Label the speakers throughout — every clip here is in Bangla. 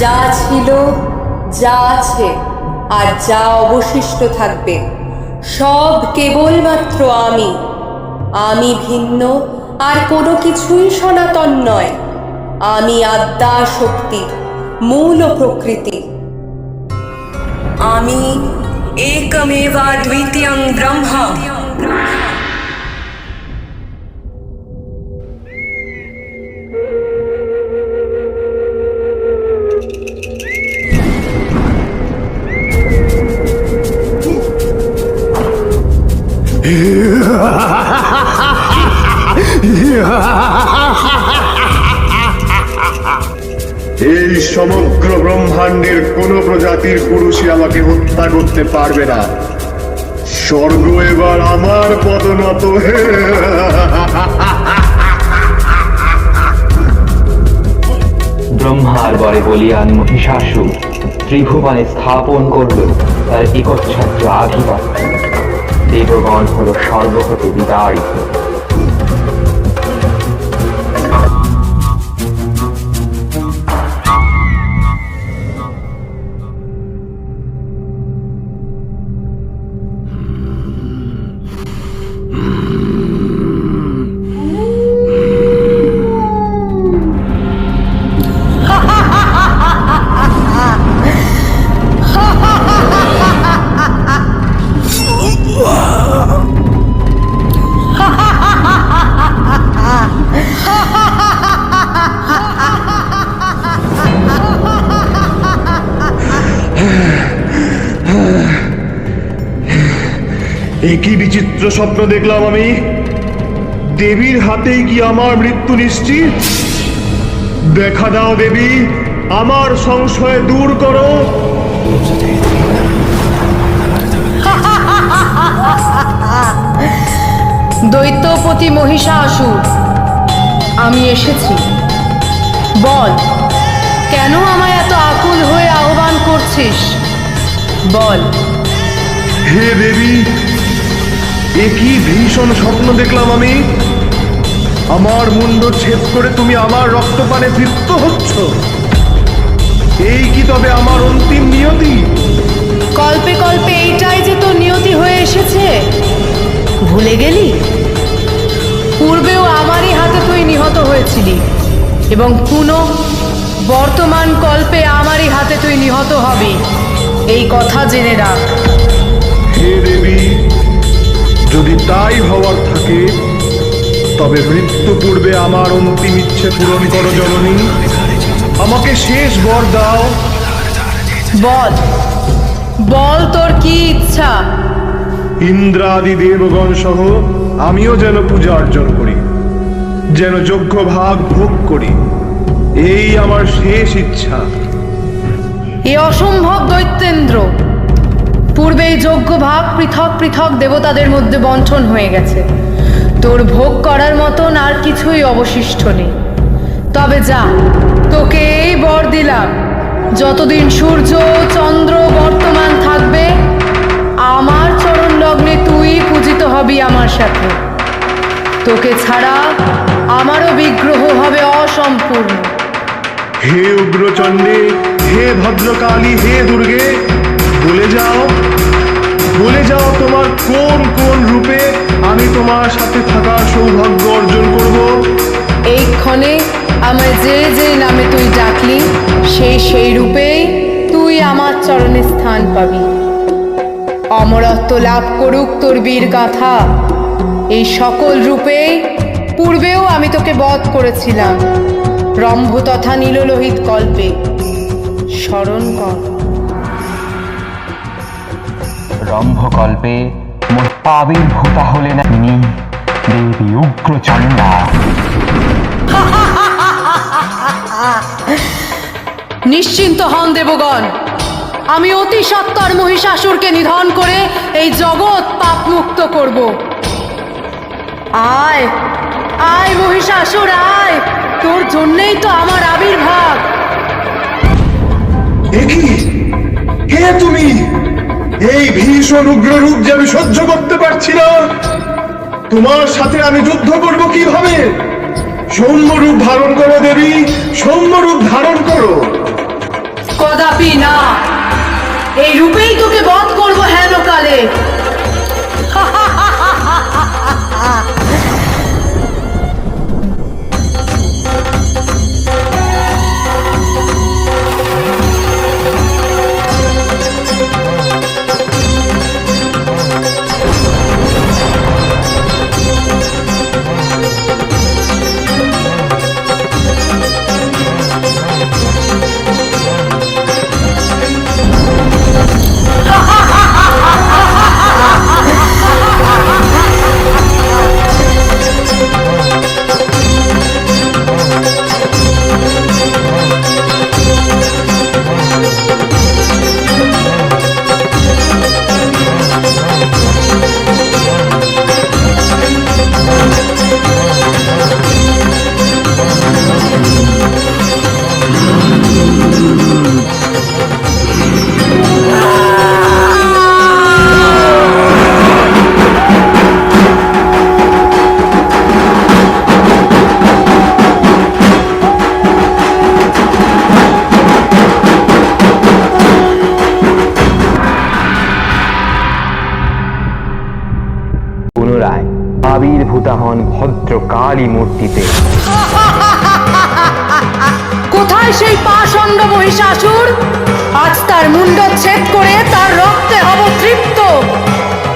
Speaker 1: যা ছিল, যা আছে আর যা অবশিষ্ট থাকবে, সব কেবলমাত্র আমি। আমি ভিন্ন, আর কোনো কিছুই সনাতন নয়। আমি আদ্যা শক্তি মূল প্রকৃতি। আমি একমেবা দ্বিতীয়ং
Speaker 2: ব্রহ্মাণ্ডের কোন প্রজাতির পুরুষই আমাকে হত্যা করতে পারবে না। স্বর্গ এবার আমার পদনত হে
Speaker 3: ব্রহ্মার বরে বলিয়ান মহিষাসুর ত্রিভুবনে স্থাপন করল তার একচ্ছত্র আধিপত্য। দেবগণ হল সর্বহতে বিদারিত।
Speaker 2: একই বিচিত্র স্বপ্ন দেখলাম আমি। দেবীর হাতেই কি আমার মৃত্যু নিশ্চিত? দেখা দাও দেবী আমার সংশয় দূর করো।
Speaker 4: দৈত্যপতি মহিষাসুর আমি এসেছি। বল কেন আমায় এত আকুল হয়ে আহ্বান করছিস? বল।
Speaker 2: হে দেবী একই ভীষণ স্বপ্ন দেখলাম আমি? আমার মুন্ড ছেদ করে তুমি আমার রক্তপানে তৃপ্ত হচ্ছ। এই কি তবে আমার অন্তিম নিয়তি?
Speaker 4: কল্পে কল্পে এইটাই যে তোর নিয়তি হয়ে এসেছে। ভুলে গেলি? পূর্বেও আমারই হাতে তুই নিহত হয়েছিলি, এবং পুনঃ বর্তমান কল্পে আমারই হাতে তুই নিহত হবি। এই কথা জেনে রাখ।
Speaker 2: যদি তাই হওয়ার থাকে তবে মৃত্যু পূর্বে আমার অন্তিম ইচ্ছে পূরণ করো জননী। আমাকে শেষ বর দাও।
Speaker 4: বল। বল তোর কি ইচ্ছা?
Speaker 2: ইন্দ্রাদি দেবগণ সহ আমিও যেন পূজা অর্জন করি যেন যোগ্য ভাগ ভোগ করি। এই আমার শেষ ইচ্ছা।
Speaker 4: এ অসম্ভব দৈত্যেন্দ্র। পূর্বেই যোগ্য ভাগ পৃথক পৃথক দেবতাদের মধ্যে বন্টন হয়ে গেছে। তোর ভোগ করার মতন আর কিছুই অবশিষ্ট নেই। তবে যা তোকে এই বর দিলাম। যতদিন সূর্য, চন্দ্র বর্তমান থাকবে, আমার চরণ লগ্নে তুই পূজিত হবি আমার সাথে। তোকে ছাড়া আমারও বিগ্রহ হবে অসম্পূর্ণ।
Speaker 2: হে উগ্রচণ্ডে হে ভদ্রকালী, হে দুর্গে বলে যাও। ভুলে যাও তোমার কোন কোন রূপে আমি তোমার সাথে থাকার সৌভাগ্য অর্জন করব।
Speaker 4: এই ক্ষণে আমায় যে যে নামে তুই ডাকলি, সেই সেই রূপেই তুই আমার চরণে স্থান পাবি। অমরত্ব লাভ করুক তোর বীর গাথা। এই সকল রূপেই পূর্বেও আমি তোকে বধ করেছিলাম। রম্ভ তথা নীললোহিত কল্পে। স্মরণ কর।
Speaker 3: রম্ভকল্পে আবির্ভূতা হলেন তিনি দেবী উগ্রচণ্ডা
Speaker 4: নিশ্চিন্ত হন দেবগণ। আমি অতি সত্তর মহিষাসুরকে নিধন করে এই জগৎ পাপ মুক্ত করব। আয় আয় মহিষাসুর আয়। তোর জন্যেই তো আমার আবির্ভাব।
Speaker 2: হে তুমি? এই ভীষণ উগ্র রূপ যে আমি সহ্য করতে পারছি না। তোমার সাথে আমি যুদ্ধ করব কীভাবে? সৌম্য রূপ ধারণ করো, দেবী। সৌম্য রূপ ধারণ করো।
Speaker 4: কদাপি না। এই রূপেই তোকে বধ করব হেন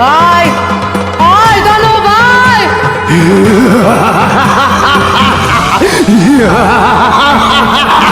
Speaker 4: আয় আয় দানব আয়
Speaker 2: আক্রমণ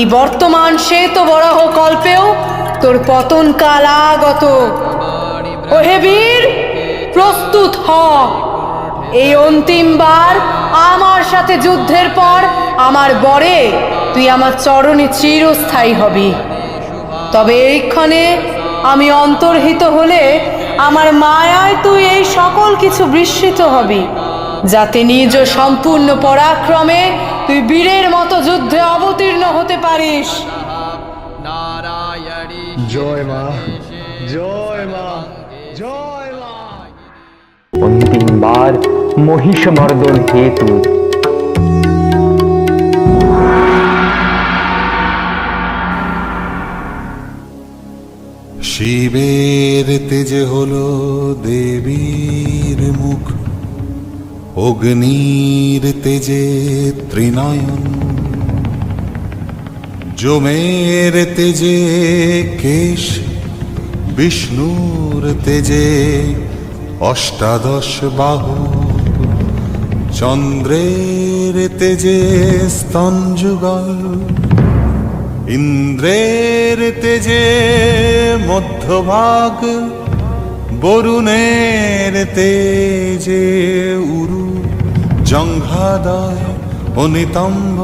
Speaker 4: এই বর্তমান সে তো বরাহ কল্পেও তোর পতন কাল আগত ও হে বীর, প্রস্তুত হ। এই অন্তিমবার আমার সাথে যুদ্ধের পর আমার বরে তুই আমার চরণে চিরস্থায়ী হবি। তবে এইক্ষণে আমি অন্তর্হিত হলে আমার মায়ায় তুই এই সকল কিছু বিস্মৃত হবি। যাতে নিজ সম্পূর্ণ পরাক্রমে তুই বীরের মতো যুদ্ধে অবতীর্ণ হতে পারিস।
Speaker 2: জয় মা জয় মা জয় মা।
Speaker 3: অন্তিমবার মহিষমর্দন হেতু
Speaker 5: শিবের তেজে হলো দেবীর মুখ। অগ্নির তেজে ত্রিনয়ন জমের তেজে কেশ, বিষ্ণুর তেজে অষ্টাদশ বাহু, চন্দ্রের তেজে স্তঞ্জুগল ইন্দ্রের তেজে মধ্যভাগ বরুণের তেজে উরু জঙ্ঘাদয় অনিতম্ব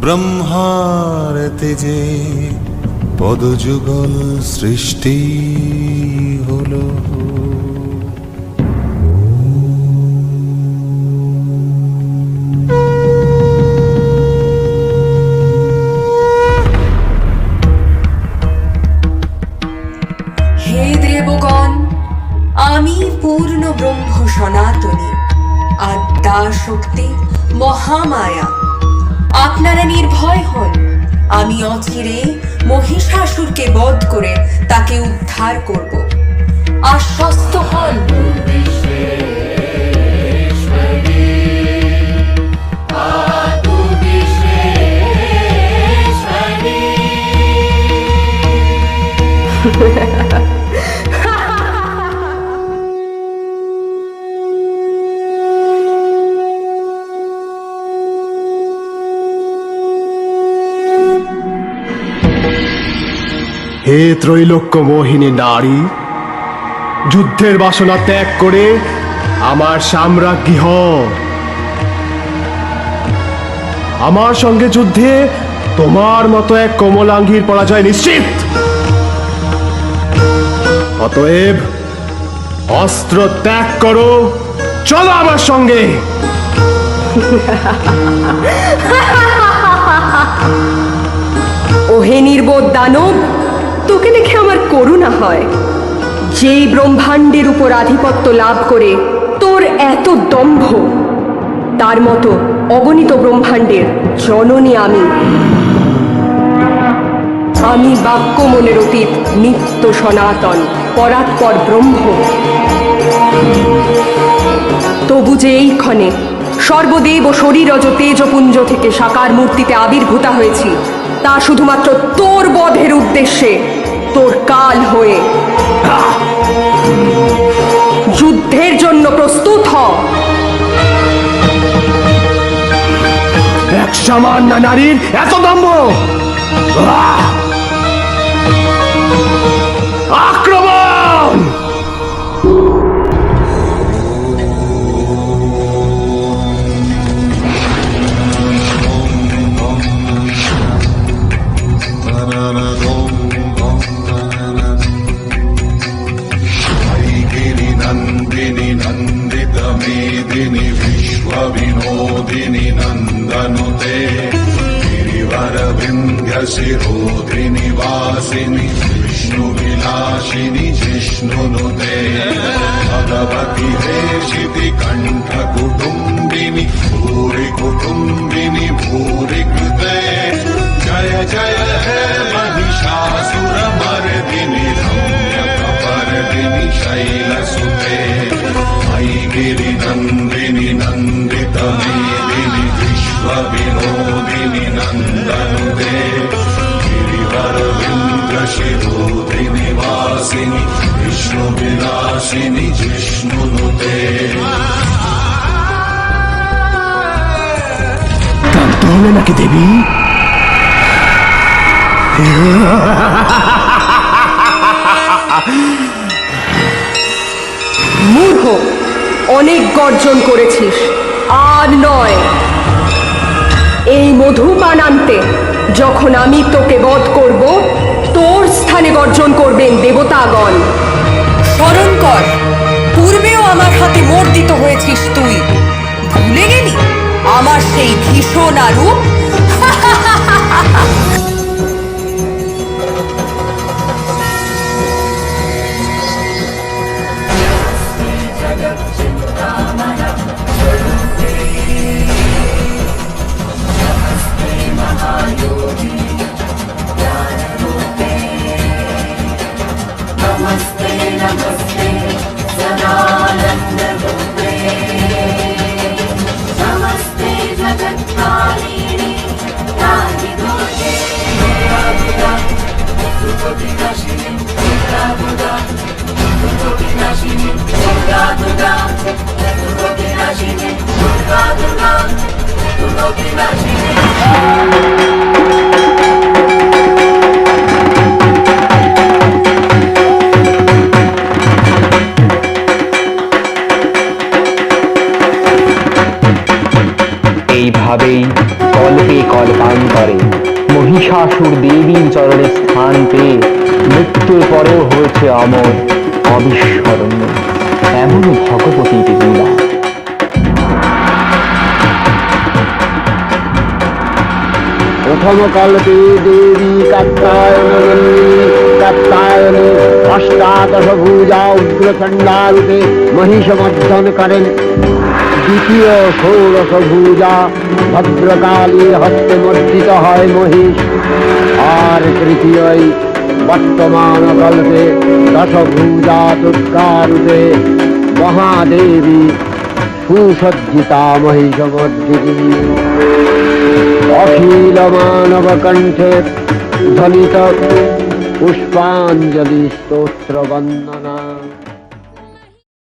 Speaker 5: ব্রহ্মার তেজে পদযুগল সৃষ্টি।
Speaker 1: উদ্ধার করব আশ্বস্ত হন
Speaker 2: হে ত্রৈলোক্য মোহিনী নারী, যুদ্ধের বাসনা ত্যাগ করে আমার সাম্রাজ্ঞী হও আমার সঙ্গে যুদ্ধে তোমার মতো এক কমলাঙ্গীর পরাজয় নিশ্চিত। অতএব অস্ত্র ত্যাগ করো, চলো আমার সঙ্গে।
Speaker 6: ওহে নির্বোধ আমার করুণা হয়। যেই ব্রহ্মাণ্ডের উপর আধিপত্য লাভ করে তোর এত দম্ভ, তার মতো অগণিত ব্রহ্মাণ্ডের জননী আমি। আমি বাক্য মনের অতীত, নিত্য সনাতন, পরাৎপর ব্রহ্ম। তবু যে এই ক্ষণে সর্বদেব ও শরীরজ তেজপুঞ্জ থেকে সাকার মূর্তিতে আবির্ভূতা হয়েছি, তা শুধুমাত্র তোর বধের উদ্দেশ্যে তোর কাল হয়ে। যুদ্ধের জন্য প্রস্তুত হ।
Speaker 2: এক সামান্য নারীর এত দম্ভ।
Speaker 5: जय जय हे महिषासुरमर्दिनि रम्यकपर्दिनि शैलसुते मयि गिरिनन्दिनि नन्दितमेदिनि विश्वविनोदिनि नन्दनुते गिरिवरविन्द्रशिरोधिनि वासिनि विष्णुविलासिनि जिष्णुनुते
Speaker 2: ক্লান্ত হলে নাকি দেবী
Speaker 6: মূর্খ, অনেক গর্জন করেছিস। আর নয়, এই মধুপান আনতে যখন আমি তোকে বধ করব, তোর স্থানে গর্জন করবেন দেবতাগণ।
Speaker 1: স্মরণ কর, পূর্বেও আমার হাতে মর্দিত হয়েছিস তুই। ভুলে গেলি? আমার সেই ভীষণ আরূপ
Speaker 3: এইভাবেই কল্পে কল্পান্তরে মহিষাসুর দেবীর চরণে স্থান পেয়ে মৃত্যুর পরেও হয়েছে অমর অবিস্মরণীয়। এমন ভগবতীর লীলা।
Speaker 7: প্রথম দেবী কাত্তায়নী কাত্তায়নী অষ্টাদশ ভূজা উগ্রচণ্ডারূপে মহিষমর্দন করেন। দ্বিতীয় ষোড়শ ভূজা ভদ্রকালীর হস্তে মর্জিত হয় মহিষ। আর তৃতীয়ই বর্তমান কল্পে দশভূজা দুর্গারূপে মহাদেবী সুসজ্জিতা মহিষমর্দিনী। अखिल मानव कंठे फलित अखिलमानवकण्ठे स्त्रोत्र वंदना